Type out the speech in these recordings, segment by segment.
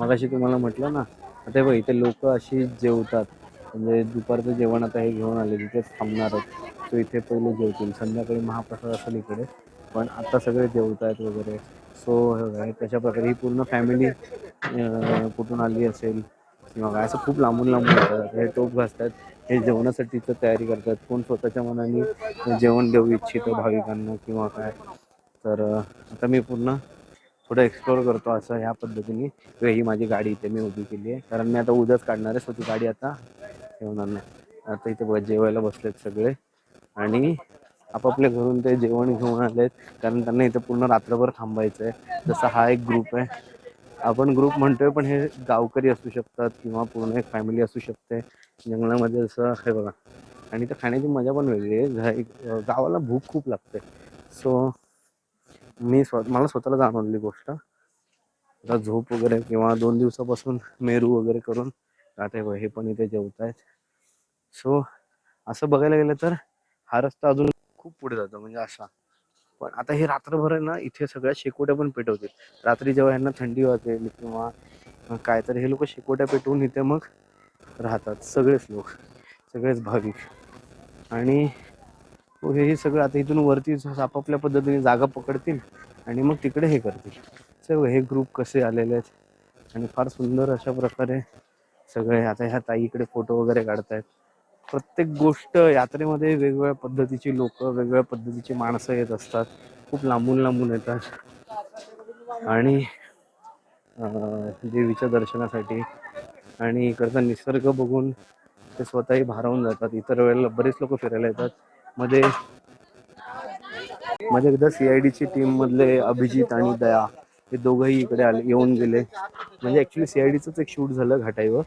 मगाशी तुम्हाला म्हटलं ना आता बघ इथे लोक अशी जेवतात. म्हणजे दुपारचं जेवण आता हे घेऊन आले तिथेच थांबणार आहेत सो इथे पहिले जेवतील. संध्याकाळी महाप्रसाद असेल इकडे पण आता सगळे जेवत आहेत वगैरे. सो हे कशा प्रकारे ही पूर्ण फॅमिली कुठून आली असेल? किंवा काय? असं खूप लांबून लांबून येतात हे टोप घासतात. हे जेवणासाठी तर तयारी करतात. कोण स्वतःच्या मनाने जेवण देऊ इच्छितं भाविकांना किंवा काय? तर आता मी पूर्ण थोडं एक्सप्लोअर करतो असं ह्या पद्धतीने. किंवा ही माझी गाडी इथे मी उभी केली आहे. कारण मी आता उद्याच काढणार आहे सो ती गाडी आता ठेवणार नाही. आता इथे बघा जेवायला बसलेत सगळे. आणि आपापल्या घरून ते जेवण घेऊन आलेत. कारण त्यांना इथे पूर्ण रात्रभर थांबायचं आहे जसा हा एक ग्रुप आहे. आपण ग्रुप म्हणतोय पण हे गावकरी असू शकतात किंवा पूर्ण एक फॅमिली असू शकते. जंगलामध्ये जसं हे बघा. आणि तर खाण्याची मजा पण वेगळी आहे. एक- गावाला भूक खूप लागते. सो मी स्व मला स्वतःला जाणवलेली गोष्ट. आता झोप वगैरे किंवा दोन दिवसापासून मेरू वगैरे करून आता हे हे पण इथे जेवत आहेत. सो असं बघायला गेलं तर हा रस्ता अजून खूप पुढे जातो म्हणजे असा. पण आता हे रात्रभर आहे ना इथे सगळ्या शेकोट्या पण पेटवतील. रात्री जेव्हा यांना थंडी वाजेल किंवा काय तर हे लोक शेकोट्या पेटवून इथे मग राहतात सगळेच लोक सगळेच भाविक. आणि हे सगळं आता इथून वरती आपापल्या पद्धतीने जागा पकडतील आणि मग तिकडे हे करतील. सगळं हे ग्रुप कसे आलेले आहेत? आणि फार सुंदर अशा प्रकारे सगळे आता ह्या ताई इकडे फोटो वगैरे काढतायत. प्रत्येक गोष्ट यात्रेमध्ये वेगवेगळ्या पद्धतीची लोक वेगवेगळ्या पद्धतीची माणसं येत असतात. खूप लांबून लांबून येतात. आणि देवीच्या दर्शनासाठी आणि इकडचा निसर्ग बघून ते स्वतःही भारावून जातात. इतर वेळेला बरेच लोक फिरायला येतात. मध्ये मध्ये एकदा सीआयडीची टीम मधले अभिजित आणि दया हे दोघंही इकडे आले येऊन गेले. म्हणजे ऍक्च्युली सीआयडीचंच एक शूट झालं घाटाईवर.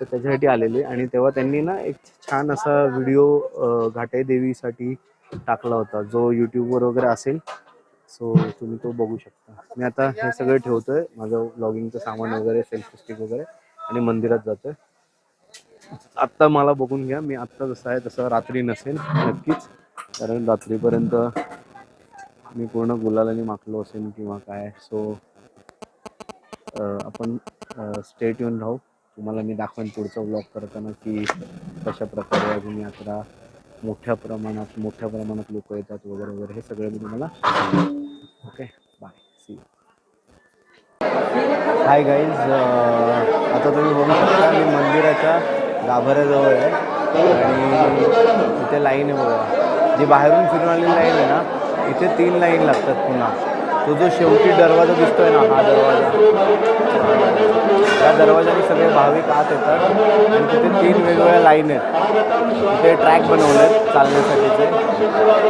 तर त्याच्यासाठी आलेले आणि तेव्हा त्यांनी ना एक छान असा व्हिडिओ घाटाई देवीसाठी टाकला होता. जो युट्यूबवर वगैरे असेल सो तुम्ही तो बघू शकता. मी आता हे सगळं ठेवतोय. माझं लॉगिंगचं सामान वगैरे सेल्फ स्टिक वगैरे आणि मंदिरात जातोय. आत्ता मला बघून घ्या. मी आत्ता जसं आहे तसं रात्री नसेल नक्कीच. कारण रात्रीपर्यंत मी पूर्ण गुलालाने माखलो असेल किंवा काय. सो आपण स्टेट येऊन राहू. तुम्हाला मी दाखवेन पुढचा ब्लॉग करताना की कशा प्रकारे अजून यात्रा मोठ्या प्रमाणात मोठ्या प्रमाणात लोक येतात वगैरे वगैरे. हे सगळं मी तुम्हाला okay bye see hi guys आता तुम्ही बघू शकता मी मंदिराच्या गाभाऱ्याजवळ आहे. आणि इथे लाईन आहे बघा. जी बाहेरून फिरून आलेली लाईन आहे ना इथे तीन लाईन लागतात पुन्हा. तो जो शेवटी दरवाजा दिसतोय ना हा दरवाजा. त्या दरवाजाने सगळे भाविक आत येतात. आणि तिथे तीन वेगवेगळ्या लाईन आहेत. तिथे ट्रॅक बनवले आहेत चालण्यासाठीचे.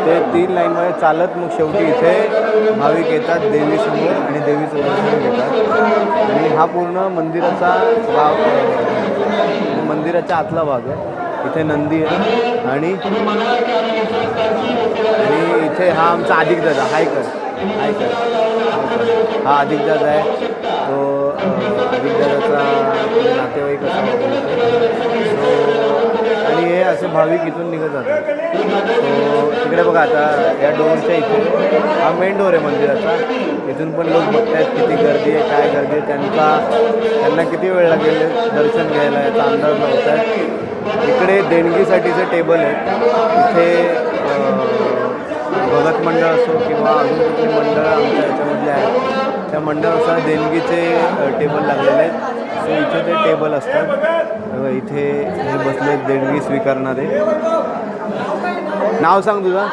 ते तीन लाईनमध्ये चालत मग शेवटी इथे भाविक येतात देवीसमोर आणि देवीचं दर्शन घेतात. आणि हा पूर्ण मंदिराचा गाव मंदिराच्या आतला भाग आहे. इथे नंदी आहे. आणि आणि इथे हा आमचा अधिक दादा हाय कर हाय कर हा अधिक दादा आहे. तो अधिक दादाचा नातेवाईक असा असे भाविक इथून निघत जातात. तिकडे बघा आता या डोरच्या इथे हा मेन डोर आहे मंदिराचा. इथून पण लोक बघतायत किती गर्दी आहे काय गर्दी आहे. त्यांचा त्यांना किती वेळ लागेल दर्शन घ्यायला? याचा अंदाज लावतात इकडे देणगीसाठीचे टेबल आहेत इथे भगत मंडळ असो किंवा अजून कुठली मंडळ आमच्या याच्यामधले आहेत. त्या मंडळानुसार देणगीचे टेबल लागलेले आहेत. सो इथे ते टेबल असतात. इथे हे बसले देणगी स्वीकारणारे. नाव सांग तुझं.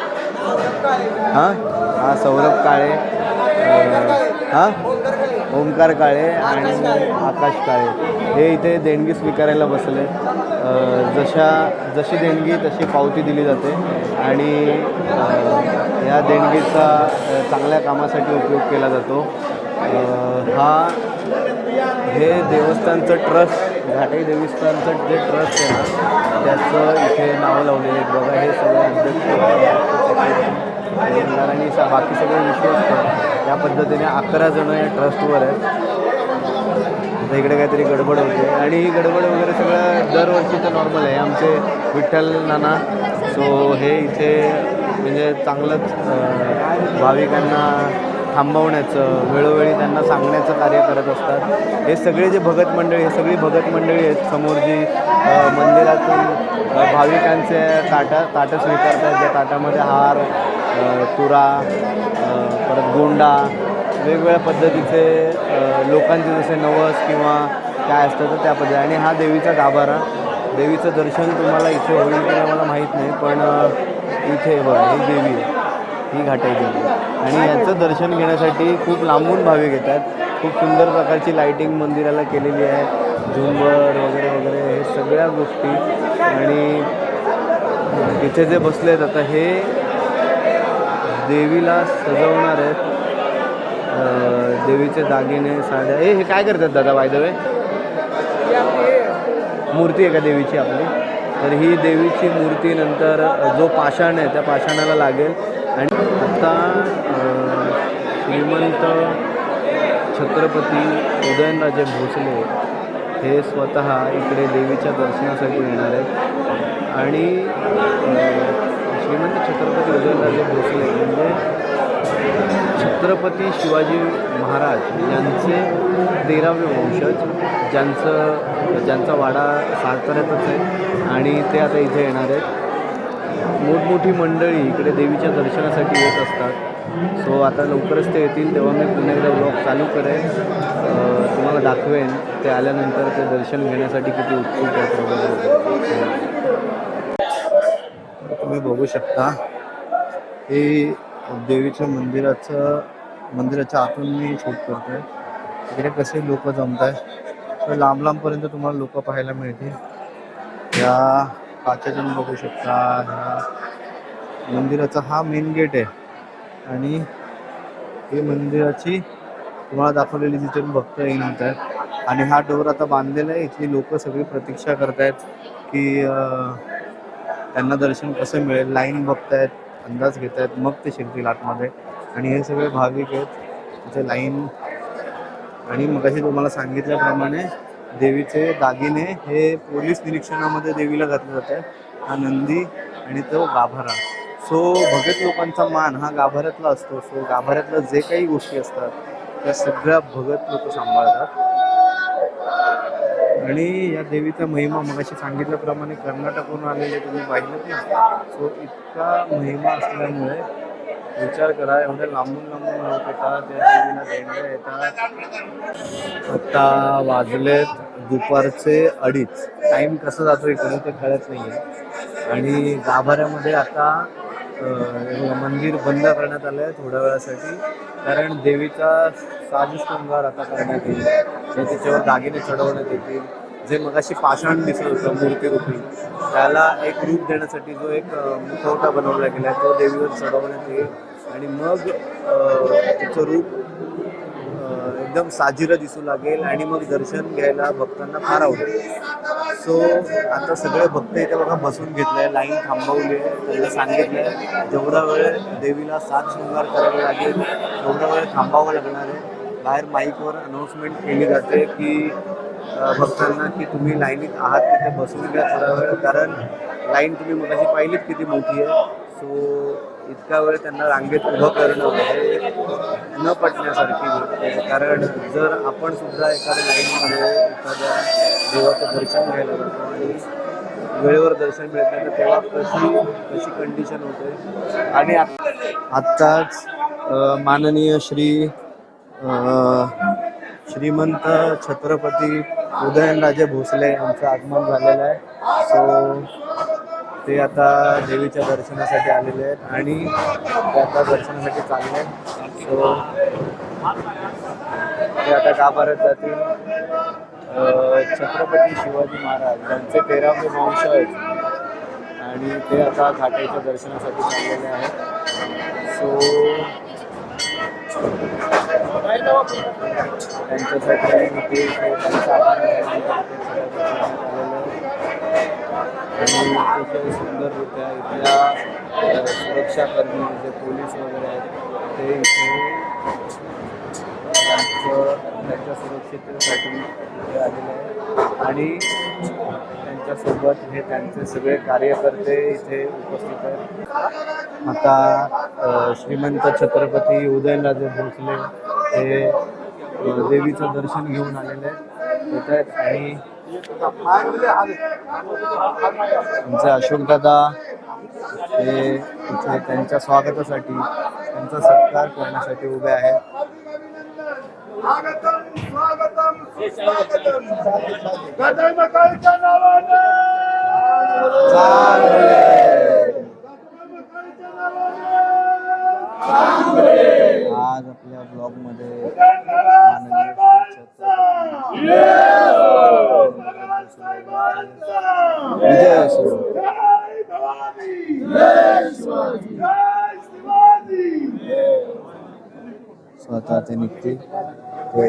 हां? हां सौरभ काळे. हां? ओमकार काळे आणि आकाश काळे. हे इथे देणगी स्वीकारायला बसले. जशा जशी देणगी तशी पावती दिली जाते. आणि ह्या या देणगीचा चांगल्या कामासाठी उपयोग केला जातो. हा हे देवस्थानचं ट्रस्ट घाटाई देवस्थानचं जे ट्रस्ट आहे ना त्याचं इथे नावं लावलेलं आहेत बघा हे सगळे अध्यक्ष आणि बाकी सगळे विश्वास या पद्धतीने अकरा जण या ट्रस्टवर आहेत. आता इकडे काहीतरी गडबड होते. आणि ही गडबड वगैरे सगळं दरवर्षीचं नॉर्मल आहे. आमचे विठ्ठल नाना सो हे इथे म्हणजे चांगलंच भाविकांना थांबवण्याचं वेळोवेळी त्यांना सांगण्याचं कार्य करत असतात. हे सगळे जे भगत मंडळी हे सगळी भगत मंडळी आहेत. समोर जी मंदिरातून भाविकांचे ताटा ताटं स्वीकारतात. त्या ताटामध्ये हार तुरा परत गोंडा वेगवेगळ्या पद्धतीचे लोकांचे जसे नवस किंवा काय असतं तर त्या पद्धती आणि हा देवीचा गाभारा देवीचं दर्शन तुम्हाला इथे होईल की मला माहीत नाही पण इथे बघा ही देवी आहे. ही घाट आहे आणि याचं दर्शन घेण्यासाठी खूप लांबून भाविक येतात. खूप सुंदर प्रकारची लाईटिंग मंदिराला केलेली आहे. झुंबर वगैरे वगैरे हे सगळ्या गोष्टी. आणि इथे जे बसले आहेत आता हे देवीला सजवणार आहेत. देवीचे दागिने साड्या. ए हे काय करतात दादा वायदवे मूर्ती आहे का देवीची आपली? तर ही देवीची मूर्ती नंतर जो पाषाण आहे त्या पाषाणाला लागेल. आणि आता श्रीमंत छत्रपती उदयनराजे भोसले हे स्वतः इकडे देवीच्या दर्शनासाठी येणार आहेत. आणि श्रीमंत छत्रपती उदयनराजे भोसले म्हणजे छत्रपती शिवाजी महाराज यांचे तेरावे वंशज ज्यांचं ज्यांचा वाडा साताऱ्यातच आहे आणि ते आता इथे येणार आहेत. मोठमोठी मंडळी इकडे देवीच्या दर्शनासाठी येत असतात. सो आता लवकरच ते येतील तेव्हा मी पुन्हा एकदा ब्लॉग चालू करेन. तुम्हाला दाखवेन ते आल्यानंतर ते दर्शन घेण्यासाठी किती उत्सुक आहेत वगैरे. तुम्ही बघू शकता हे देवीच्या मंदिराचं मंदिराच्या आतून मी शूट करतोय. इकडे कसे लोक जमत आहेत तर लांब लांबपर्यंत तुम्हाला लोक पाहायला मिळतील. या काचेतून बघू शकता. ह्या मंदिराचा हा मेन गेट आहे. आणि हे मंदिराची तुम्हाला दाखवलेली तिथे भक्त येऊन आहेत आणि हा डोर आता बांधलेला आहे. इथली लोक सगळी प्रतीक्षा करतायत की त्यांना दर्शन कसं मिळेल? लाईन बघतायत अंदाज घेत आहेत मग ते शिरतील आतमध्ये. आणि हे सगळे भाविक आहेत. तिथे लाईन आणि मग तुम्हाला सांगितल्याप्रमाणे देवीचे दागिने हे पोलीस निरीक्षणामध्ये देवीला घातले आहे हा नंदी आणि तो गाभारा. सो भगत लोकांचा मान हा गाभाऱ्यातला असतो. सो गाभाऱ्यातल्या जे काही गोष्टी असतात त्या सगळ्या भगत लोक सांभाळतात. आणि या देवीचा महिमा मगाशी सांगितल्याप्रमाणे कर्नाटकहून आलेले तुम्ही पाहिलं ना? सो इतका महिमा असल्यामुळे विचार करा एवढ्या लांबून लांबून लोक येतात त्या देवीला देणग्या येतात आता वाजलेत दुपारचे अडीच. टाईम कसं जातो इकडे ते कळत नाही आहे आणि गाभाऱ्यामध्ये आता मंदिर बंद करण्यात आलं आहे थोड्या वेळासाठी. कारण देवीचा साज आता करण्यात येईल. जे त्याच्यावर दागिने चढवण्यात येतील. जे मगाशी पाषाण दिसत होतं मूर्तीरूपी त्याला एक रूप देण्यासाठी जो एक मुखवटा बनवला गेला आहे तो देवीवर चढवण्यात येईल. आणि मग अं, तिचं रूप एकदम साजिरं दिसू लागेल आणि मग दर्शन घ्यायला भक्तांना फार आवडेल. सो आता सगळे भक्त इथे बघा बसून घेतले लाईन थांबवली आहे त्यांना आहे जेवढा वेळ देवीला सात शृंगार करावा लागेल तेवढा वेळ थांबावं लागणार आहे. बाहेर माईकवर अनाऊन्समेंट केली जाते की भक्तांना की तुम्ही लाईनीत आहात तिथे बसून घ्या थोडा वेळ कारण लाईन तुम्ही मगाशी पाहिलीत किती मोठी आहे. सो इतका वेळ त्यांना रांगेत उभं करणं हे न पटण्यासारखी गोष्ट आहे. कारण जर आपण सुद्धा एखाद्या लाईनमध्ये एखाद्या देवाचं दर्शन घ्यायला जातो आणि वेळेवर दर्शन मिळत नाही तर तेव्हा कशी कशी कंडिशन होते? आणि आत्ताच माननीय श्री श्रीमंत छत्रपती उदयनराजे भोसले यांचं आगमन झालेलं आहे. सो ते आता देवीच्या दर्शनासाठी आलेले आहेत आणि ते आता दर्शनासाठी चालले आहेत. सो ते आता गाभाऱ्यात जातील. छत्रपती शिवाजी महाराज यांचे तेरावे वंश आहेत. आणि ते आता घाटाच्या दर्शनासाठी चाललेले आहेत. सो त्यांच्यासाठी ते आणि अतिशय सुंदररित्या इथल्या सुरक्षाकर्मी जे पोलीस वगैरे आहेत ते इथे त्यांचं त्यांच्या सुरक्षिततेसाठी इथे आलेले आहे आणि त्यांच्यासोबत हे त्यांचे सगळे कार्यकर्ते इथे उपस्थित आहेत. आता श्रीमंत छत्रपती उदयनराजे भोसले हे देवीचं दर्शन घेऊन आलेले आहेत. आणि तुमचे अशोकदादा हे इथे त्यांच्या स्वागतासाठी त्यांचा सत्कार करण्यासाठी उभे आहेत. आज आपल्या ब्लॉगमध्ये विजय असो जय भवानी जय शिवाजी जय शिवाजी स्वतः ते निघतील ते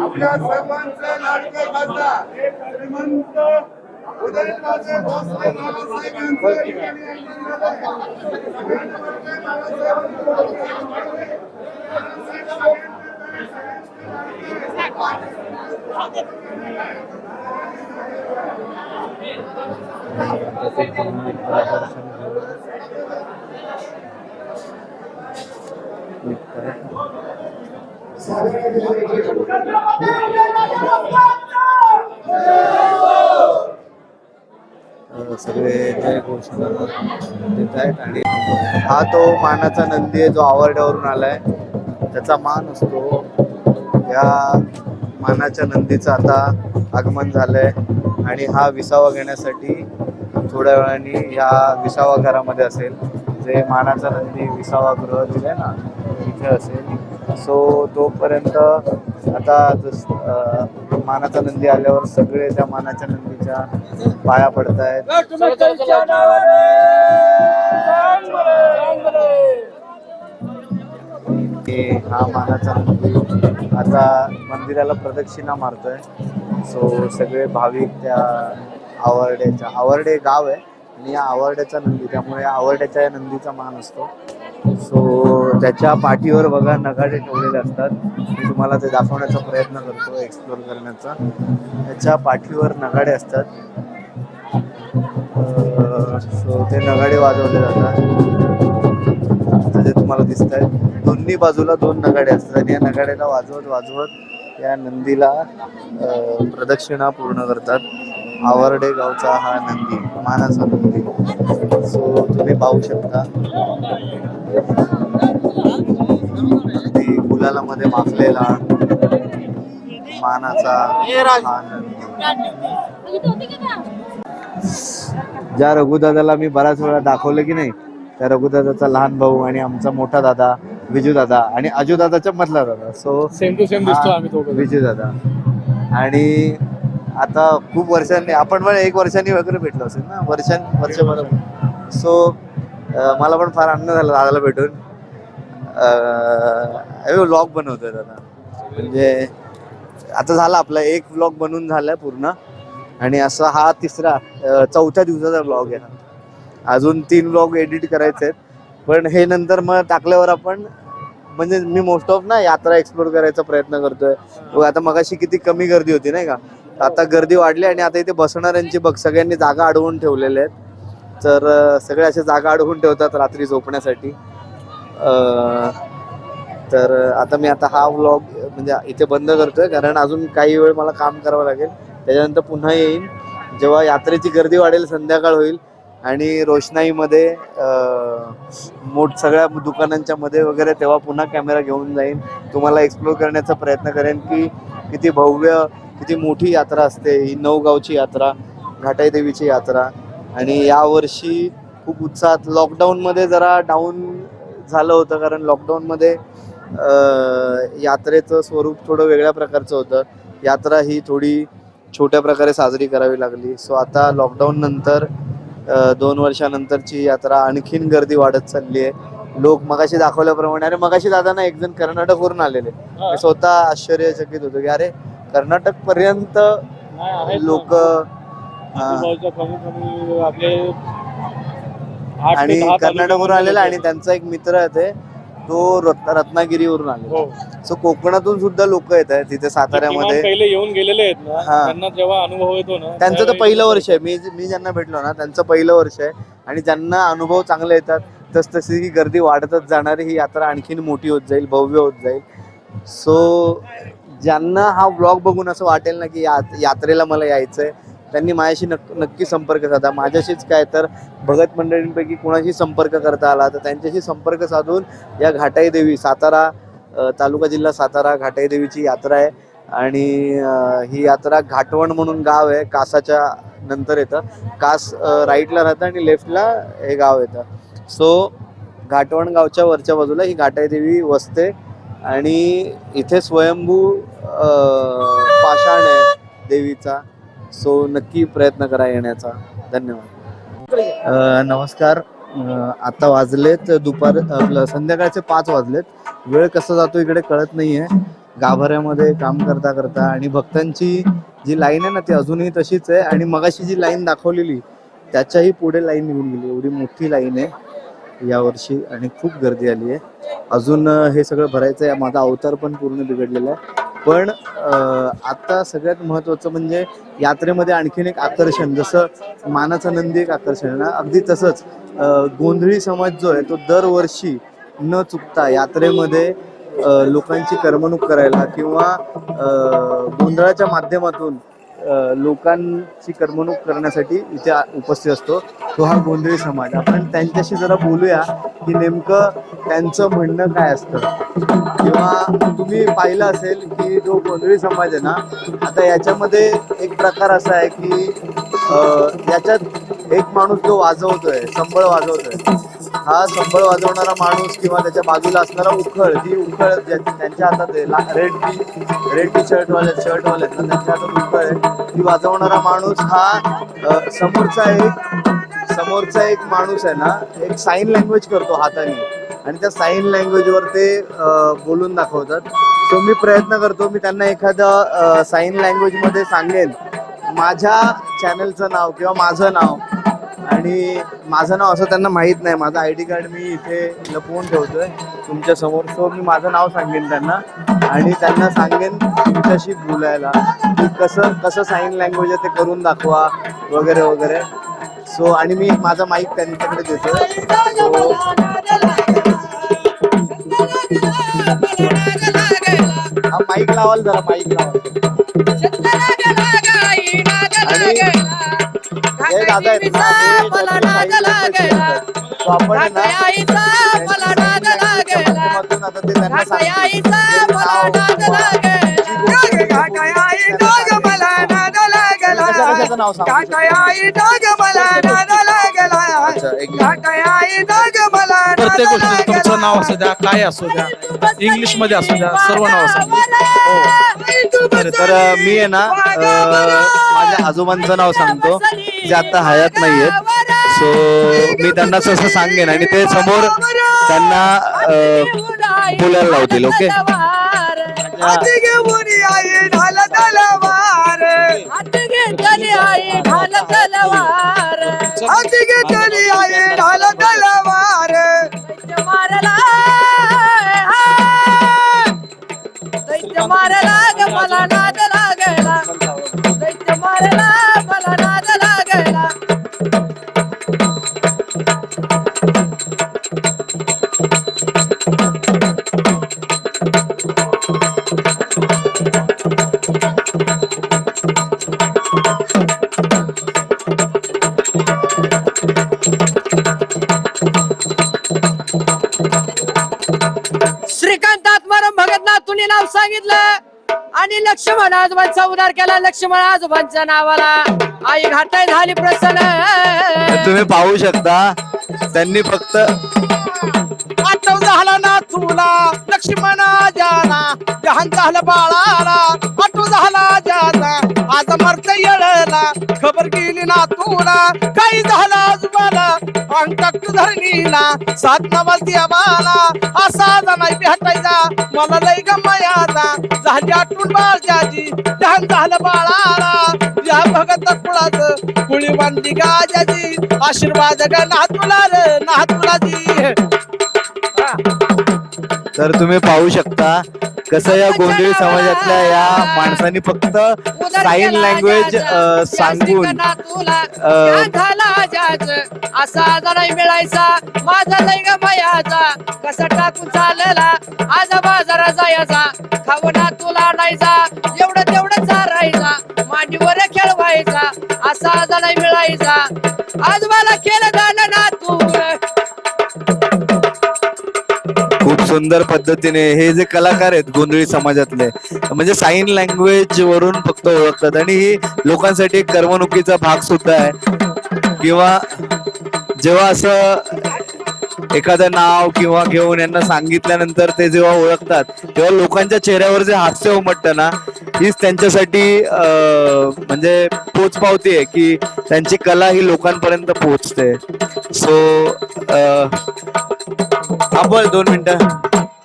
आपल्या सर्वांचे लाडके खासदार श्रीमंत उदयनराजे भोसले बाबासाहेब सगळे जय घोषणा. देत आहेत आणि हा तो मानाचा नंदी आहे जो आवरड्यावरून आलाय. त्याचा मान असतो. या मानाच्या नंदीचं आता आगमन झालंय. आणि हा विसावा घेण्यासाठी थोड्या वेळाने या विसावा घरामध्ये असेल. जे मानाचा नंदी विसावा गृह दिले ना तिथे असेल. सो तोपर्यंत आता जस मानाचा नंदी आल्यावर सगळे त्या मानाच्या नंदीच्या पाया पडत आहेत की हा मानाचा नंदी आता मंदिराला प्रदक्षिणा मारतोय. सो सगळे भाविक त्या आवरड्याच्या आवरडे गाव आहे आणि या आवरड्याचा नंदी त्यामुळे या आवरड्याच्या या नंदीचा मान असतो. सो त्याच्या पाठीवर बघा नगाडे ठेवलेले असतात. मी तुम्हाला ते दाखवण्याचा प्रयत्न करतो एक्सप्लोर करण्याचा. त्याच्या पाठीवर नगाडे असतात. सो ते नगाडे वाजवले जातात. जे तुम्हाला दिसत आहे दोन्ही बाजूला दोन नगाडे असतात आणि या नगाड्याला वाजवत वाजवत या नंदीला प्रदक्षिणा पूर्ण करतात. आवरडे गावचा हा नंदी मानाचा नंदी. सो तुम्ही पाहू शकता. अगदी गुलालामध्ये माखलेला मानाचा हा नंदी. ज्या रघुदादाला मी बऱ्याच वेळा दाखवलं की नाही? त्या रघुदादाचा लहान भाऊ आणि आमचा मोठा दादा विजू दादा आणि अजू दादाच्या मधला दादा. सो सेम टू सेम दिसतो आम्ही विजू दादा. आणि आता खूप वर्षांनी आपण पण एक वर्षांनी वगैरे भेटलो असेल ना? वर्षां वर्षभर. सो मला पण फार आनंद झाला दादाला भेटून. व्लॉग बनवतोय दादा. म्हणजे आता झाला आपला एक व्लॉग बनवून झालाय पूर्ण. आणि असा हा तिसरा चौथ्या दिवसाचा व्लॉग आहे अजून तीन व्लॉग एडिट करायचे आहेत. पण हे नंतर मग टाकल्यावर आपण म्हणजे मी मोस्ट ऑफ ना यात्रा एक्सप्लोर करायचा प्रयत्न करतोय. व आता मगाशी किती कमी गर्दी होती नाही का? आता गर्दी वाढली आणि आता इथे बसणाऱ्यांची बघ सगळ्यांनी जागा अडवून ठेवलेल्या आहेत. तर सगळे असे जागा अडवून ठेवतात रात्री झोपण्यासाठी. तर आता मी आता हा व्लॉग म्हणजे इथे बंद करतोय कारण अजून काही वेळ मला काम करावं लागेल. त्याच्यानंतर पुन्हा येईन. जेव्हा यात्रेची गर्दी वाढेल संध्याकाळ होईल आणि रोषणाईमध्ये मोठ सगळ्या दुकानांच्या मध्ये वगैरे तेव्हा पुन्हा कॅमेरा घेऊन जाईन. तुम्हाला एक्सप्लोर करण्याचा प्रयत्न करेन की किती भव्य किती मोठी यात्रा असते. ही नवगावची यात्रा घाटाई देवीची यात्रा. आणि यावर्षी खूप उत्साहात लॉकडाऊनमध्ये जरा डाऊन झालं होतं कारण लॉकडाऊनमध्ये यात्रेचं स्वरूप थोडं वेगळ्या प्रकारचं होतं. यात्रा ही थोडी छोट्या प्रकारे साजरी करावी लागली. सो आता लॉकडाऊन नंतर दोन वर्षानंतरची यात्रा आणखीन गर्दी वाढत चालली आहे लोक मगाशी दाखवल्याप्रमाणे अरे मगाशी दादा ना एक जण कर्नाटकवरून आलेले. मी स्वतः आश्चर्यचकित होतो की अरे कर्नाटक पर्यंत. लोक आणि कर्नाटकवरून आलेला. आणि त्यांचा एक मित्र आहे ते तो रत्न रत्नागिरीवरून आले हो. सो कोकणातून सुद्धा लोक येत आहेत तिथे साताऱ्यामध्ये. पहिले येऊन गेलेले आहेत ना. हा. त्यांना जेव्हा अनुभव येतो ना त्यांचं तर त्यावेळी- पहिलं वर्ष आहे. मी मी ज्यांना भेटलो ना त्यांचं पहिलं वर्ष आहे. आणि ज्यांना अनुभव चांगले येतात तस तशी ही गर्दी वाढतच जाणार ही यात्रा आणखीन मोठी होत जाईल भव्य होत जाईल. सो ज्यांना हा ब्लॉग बघून असं वाटेल ना की या- यात्रेला मला यायचंय त्यांनी माझ्याशी नक् नक्की संपर्क साधा. माझ्याशीच काय तर भगत मंडळींपैकी कोणाशी संपर्क करता आला तर त्यांच्याशी संपर्क साधून या घाटाई देवी सातारा तालुका जिल्हा सातारा घाटाई देवीची यात्रा आहे. आणि ही यात्रा घाटवण म्हणून गाव आहे. कासाच्या नंतर येतं. कास राईटला राहतं आणि लेफ्टला हे गाव येतं. सो घाटवण गावच्या वरच्या बाजूला ही घाटाई देवी वसते. आणि इथे स्वयंभू पाषाण आहे देवीचा. सो नक्की प्रयत्न करा येण्याचा. धन्यवाद. नमस्कार. आता वाजलेत दुपार आपलं संध्याकाळचे पाच वाजलेत. वेळ कसा जातो इकडे कळत नाहीये. गाभाऱ्यामध्ये काम करता करता आणि भक्तांची जी लाईन आहे ना ती अजूनही तशीच आहे. आणि मगाशी जी लाईन दाखवलेली त्याच्याही पुढे लाईन निघून गेली. एवढी मोठी लाईन आहे यावर्षी आणि खूप गर्दी आली आहे अजून हे सगळं भरायचं आहे माझा अवतार पण पूर्ण बिघडलेला आहे. पण आता सगळ्यात महत्त्वाचं म्हणजे यात्रेमध्ये आणखीन एक आकर्षण जसं मानाचा नंदी एक आकर्षण आहे ना? अगदी तसंच गोंधळी समाज जो आहे तो दरवर्षी न चुकता यात्रेमध्ये लोकांची करमणूक करायला किंवा गोंधळाच्या माध्यमातून लोकांची करमणूक करण्यासाठी इथे उपस्थित असतो. तो हा गोंधळी समाज. आपण त्यांच्याशी जरा बोलूया की नेमकं त्यांचं म्हणणं काय असतं. किंवा तुम्ही पाहिलं असेल की जो गोंधळी समाज आहे ना आता याच्यामध्ये एक प्रकार असा आहे की याच्यात एक माणूस जो वाजवतोय संबळ वाजवतोय हा संबळ वाजवणारा माणूस किंवा त्याच्या बाजूला असणारा उखळ जी उखळ त्यांच्या हातात आहे red T red T shirt वाले शर्ट वाले आहेत ना त्यांच्या हातात उखळ आहे. ती वाजवणारा माणूस हा समोरचा एक समोरचा एक माणूस आहे ना एक साईन लँग्वेज करतो हाताने. आणि त्या साईन लँग्वेजवर ते बोलून दाखवतात. सो मी प्रयत्न करतो मी त्यांना एखादं साईन लँग्वेजमध्ये सांगेन. माझ्या चॅनलचं नाव किंवा माझं नाव आणि माझं नाव असं त्यांना माहीत नाही. माझं आय डी कार्ड मी इथे लपवून ठेवतोय. तुमच्यासमोर. सो मी माझं नाव सांगेन त्यांना. आणि त्यांना सांगेन तुमच्याशी बोलायला. की कसं कसं साईन लँग्वेज आहे ते करून दाखवा वगैरे वगैरे. सो आणि मी माझा माईक त्यांच्याकडे देतोय. सो हा माईक लावाल जरा माईक लावाल. हे दादा आहेत ना. हे ना, आता ते त्यांना. प्रत्येक गोष्टी तुमचं नाव असू द्या काय असू द्या इंग्लिशमध्ये असू द्या सर्व नाव असू द्या. बरं, तर मी आहे ना माझ्या आजोबांचं नाव सांगतो. जे आता हयात नाहीये सो मी त्यांना तसं सांगेन आणि ते समोर त्यांना बोलायला लावतील ओके? मारला ग मला आजोबांचा उद्धार केला लक्ष्मण आजोबांच्या नावाला. आई घाटाय झाली प्रसन्न. तुम्ही पाहू शकता त्यांनी फक्त आठव झाला ना तुला लक्ष्मणा जाना. जहान झालं बाळाला आठव झाला जाना. आज मरत येळला खबर गेली ना तुला. काही झालं आजोबाला अंकात धरणीला. सात नवाज देवाला असा नाही भेटायचा. मला लय गमयाचा. झाली आठवण बाळजाजी जहान झालं बाळाला. या भगत कुळाच कुळी बांधली गाजाजी आशीर्वाद ग नातुला रे नातुला तर तुम्ही पाहू शकता कसं या गोंधळी समाजातल्या या माणसांनी फक्त साईन लँग्वेज सांगून असा जरा मिळायचा माझा लय ग मयाचा. कसा टाकून चालला आज बाजारा जायचा. खावडा तुला आणायचा एवढं तेवढं चारायचा. मांडीवर खेळवायचा असा जरा मिळायचा. आज मला केलं झालं ना तू. खूप सुंदर पद्धतीने हे जे कलाकार आहेत गोंधळी समाजातले म्हणजे साईन लँग्वेज वरून फक्त ओळखतात. आणि ही लोकांसाठी एक करमणुकीचा भाग सुद्धा आहे. किंवा जेव्हा असं एखादं नाव किंवा घेऊन यांना सांगितल्यानंतर ते जेव्हा ओळखतात तेव्हा लोकांच्या चेहऱ्यावर जे हास्य उमटतं ना हीच त्यांच्यासाठी म्हणजे पोचपावती आहे की त्यांची कला ही लोकांपर्यंत पोहोचते सो हा बोल दोन मिनिटं.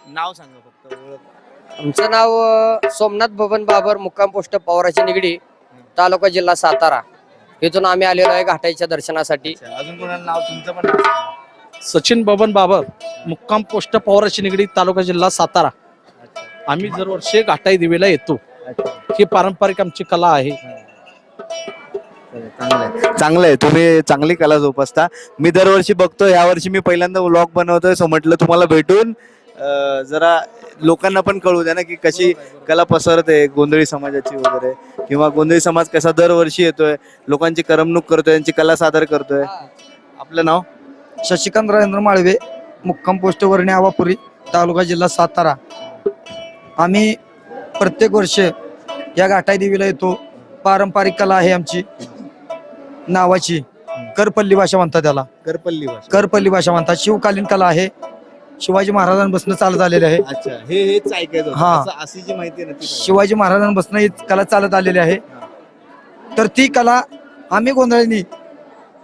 नाव सांगा फक्त ओळख. आमचं नाव अ, सोमनाथ भवन बाबर मुक्काम पोस्ट पवाराची निगडी तालुका जिल्हा सातारा. इथून आम्ही आलेलो आहे घाटाईच्या दर्शनासाठी. अच्छा, अजून कोणाला नाव तुमचं पण नाव सांगा. सचिन बबन बाबर मुक्काम पोस्ट पवाराची निगडी तालुका जिल्हा सातारा. आम्ही दरवर्षी घाटाई दिवेला येतो. अच्छा. ही पारंपरिक आमची कला आहे. चांगलं आहे. तुम्ही चांगली कला जोपासता. मी दरवर्षी बघतो यावर्षी मी पहिल्यांदा व्लॉग बनवतोय सो म्हटलं तुम्हाला भेटून अं, जरा लोकांना पण कळू द्या ना की कशी कला पसरते गोंधळी समाजाची वगैरे. किंवा गोंधळी समाज कसा दरवर्षी येतोय लोकांची करमणूक करतोय त्यांची कला सादर करतोय. आपलं नाव? शशिकांत राजेंद्र माळवे मुक्काम पोस्ट वरणे आवापुरी तालुका जिल्हा सातारा. आम्ही प्रत्येक वर्ष या घाटाई देवीला येतो. पारंपरिक कला आहे आमची. नावाची करपल्ली भाषा म्हणतात त्याला. करपल्ली भाषा. करपल्ली भाषा म्हणतात. शिवकालीन कला आहे. शिवाजी महाराजांपासून चालत आलेले आहे. अच्छा हे हेच ऐकायचं होतं. हा. असं- अशी जी माहिती आहे ना ती पाहिजे. शिवाजी महाराजांपासून ही कला चालत आलेली आहे. तर ती कला आम्ही गोंधळींनी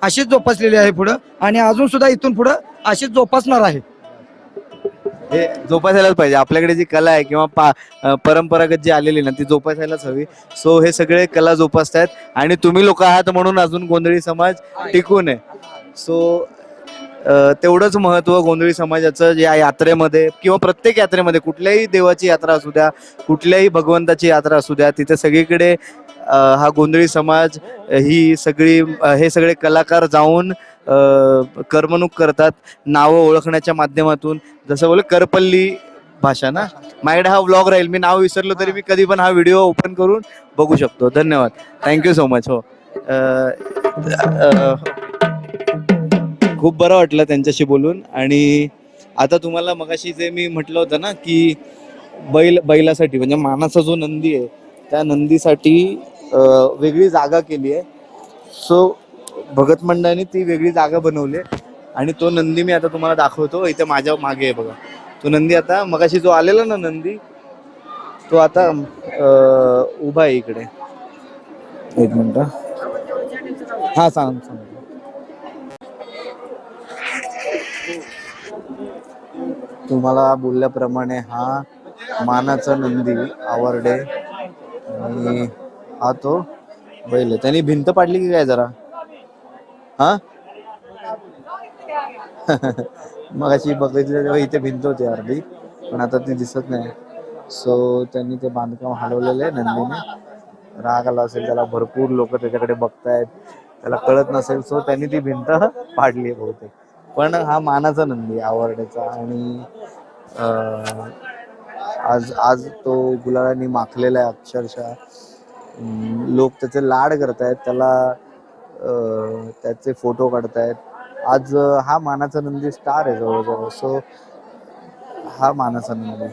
अशीच जोपासलेली आहे पुढं. आणि अजून सुद्धा इथून पुढं अशीच जोपासणार आहे. हे जोपासायलाच पाहिजे. आपल्याकडे जी कला आहे किंवा पा परंपरागत जी आलेली ना ती जोपासायलाच हवी. सो हे सगळे कला जोपासतायत आणि तुम्ही लोक आहात म्हणून अजून गोंधळी समाज टिकून आहे. सो तेवढंच महत्त्व गोंधळी समाजाचं या यात्रेमध्ये किंवा प्रत्येक यात्रेमध्ये कुठल्याही देवाची यात्रा असू द्या कुठल्याही भगवंताची यात्रा असू द्या तिथे सगळीकडे हा गोंधळी समाज ही सगळी हे सगळे कलाकार जाऊन करमणूक करतात नावं ओळखण्याच्या माध्यमातून. जसं बोल करपल्ली भाषा ना? माझ्याकडे हा व्लॉग राहील. मी नाव विसरलो तरी मी कधी पण हा व्हिडिओ ओपन करून बघू शकतो. धन्यवाद. थँक्यू सो मच हो. खूप बरं वाटलं त्यांच्याशी बोलून. आणि आता तुम्हाला मगाशी जे मी म्हटलं होतं ना की बैल बैलासाठी म्हणजे मानाचा जो नंदी आहे त्या नंदीसाठी वेगळी जागा केली आहे. सो भगत मंडळाने ती वेगळी जागा बनवली आहे. आणि तो नंदी मी आता तुम्हाला दाखवतो. इथे माझ्या मागे आहे बघा. तो नंदी आता मगाशी जो आलेला ना नंदी तो आता अं, उभा आहे इकडे. एक मिनिट हा. सांग सांग. तुम्हाला बोलल्याप्रमाणे हा मानाचा नंदी आवरडे. आणि हा तो बैल आहे. त्यांनी भिंत पाडली की काय जरा? हा? मग अशी बघितलं तेव्हा इथे भिंत होती अर्धी पण आता ती दिसत नाही. सो त्यांनी ते बांधकाम हलवलेलं आहे नंदीने. राग आला असेल त्याला भरपूर लोक त्याच्याकडे बघतायत. त्याला कळत नसेल सो त्यांनी ती भिंत पाडली आहे बहुतेक. पण हा मानाचा नंदी आवरण्याचा आणि अं, आज आज तो गुलालांनी माखलेला आहे अक्षरशः. लोक त्याचे लाड करतायत. त्याला त्याचे फोटो काढतायत. आज हा मानाचा नंदी स्टार आहे जवळजवळ. सो हा मानाचा नंदी.